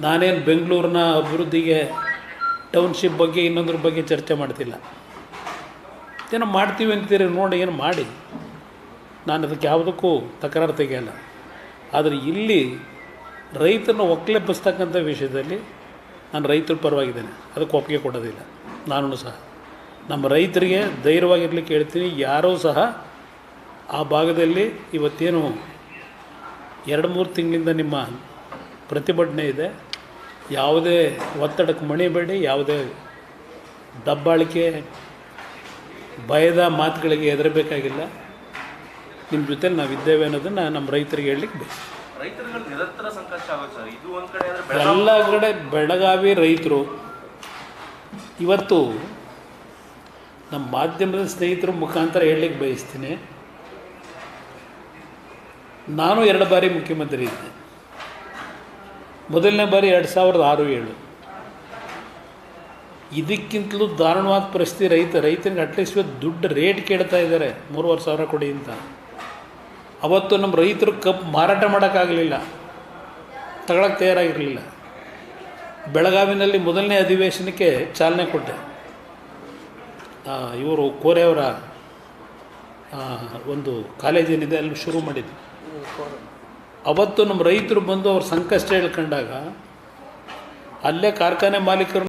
ನಾನೇನು ಬೆಂಗಳೂರಿನ ಅಭಿವೃದ್ಧಿಗೆ ಟೌನ್ಶಿಪ್ ಬಗ್ಗೆ ಇನ್ನೊಂದ್ರ ಬಗ್ಗೆ ಚರ್ಚೆ ಮಾಡ್ತಿಲ್ಲ. ಏನೋ ಮಾಡ್ತೀವಿ ಅಂತೀರಿ ನೋಡಿ ಏನು ಮಾಡಿ. ನಾನು ಅದಕ್ಕೆ ಯಾವುದಕ್ಕೂ ತಕರಾರು ತೆಗೆಯಲ್ಲ. ಆದರೆ ಇಲ್ಲಿ ರೈತರನ್ನು ಒಕ್ಕಲೆಬ್ಬಿಸ್ತಕ್ಕಂಥ ವಿಷಯದಲ್ಲಿ ನಾನು ರೈತರ ಪರವಾಗಿದ್ದೇನೆ. ಅದಕ್ಕೆ ಒಪ್ಪಿಗೆ ಕೊಡೋದಿಲ್ಲ. ನಾನು ಸಹ. ನಮ್ಮ ರೈತರಿಗೆ ಧೈರ್ಯವಾಗಿರ್ಲಿಕ್ಕೆ ಹೇಳ್ತೀನಿ. ಯಾರೂ ಸಹ ಆ ಭಾಗದಲ್ಲಿ ಇವತ್ತೇನು ಎರಡು ಮೂರು ತಿಂಗಳಿಂದ ನಿಮ್ಮ ಪ್ರತಿಭಟನೆ ಇದೆ. ಯಾವುದೇ ಒತ್ತಡಕ್ಕೆ ಮಣಿಬೇಡಿ ಯಾವುದೇ ದಬ್ಬಾಳಿಕೆ ಭಯದ ಮಾತುಗಳಿಗೆ ಹೆದರಬೇಕಾಗಿಲ್ಲ. ನಿಮ್ಮ ಜೊತೆಲಿ ನಾವಿದ್ದೇವೆ ಅನ್ನೋದನ್ನು ನಮ್ಮ ರೈತರಿಗೆ ಹೇಳಲಿಕ್ಕೆ ಬೇಕು. ಎಲ್ಲ ಕಡೆ ಬೆಳಗಾವಿ ರೈತರು ಇವತ್ತು ನಮ್ಮ ಮಾಧ್ಯಮದ ಸ್ನೇಹಿತರ ಮುಖಾಂತರ ಹೇಳಲಿಕ್ಕೆ ಬಯಸ್ತೀನಿ. ನಾನು ಎರಡು ಬಾರಿ ಮುಖ್ಯಮಂತ್ರಿ ಇದ್ದೆ. ಮೊದಲನೇ ಬಾರಿ ಎರಡು ಸಾವಿರದ ಆರು ಏಳು. ಇದಕ್ಕಿಂತಲೂ ದಾರುಣವಾದ ಪರಿಸ್ಥಿತಿ ರೈತ, ರೈತನಿಗೆ ಅಟ್ಲೀಸ್ಟ್ ದುಡ್ಡು ರೇಟ್ ಕೇಳ್ತಾ ಇದ್ದಾರೆ, ಮೂರುವರೆ ಸಾವಿರ ಕೊಡಿ ಅಂತ. ಅವತ್ತು ನಮ್ಮ ರೈತರು ಕಬ್ಬು ಮಾರಾಟ ಮಾಡೋಕ್ಕಾಗಲಿಲ್ಲ ತಗೊಳಕ್ಕೆ ತಯಾರಾಗಿರಲಿಲ್ಲ. ಬೆಳಗಾವಿನಲ್ಲಿ ಮೊದಲನೇ ಅಧಿವೇಶನಕ್ಕೆ ಚಾಲನೆ ಕೊಟ್ಟೆ. ಇವರು ಕೋರೆಯವರ ಒಂದು ಕಾಲೇಜೇನಿದೆ ಅಲ್ಲಿ ಶುರು ಮಾಡಿದ್ದು ಅವತ್ತು ನಮ್ಮ ರೈತರು ಬಂದು ಅವ್ರ ಸಂಕಷ್ಟ ಹೇಳ್ಕೊಂಡಾಗ ಅಲ್ಲೇ ಕಾರ್ಖಾನೆ ಮಾಲೀಕರು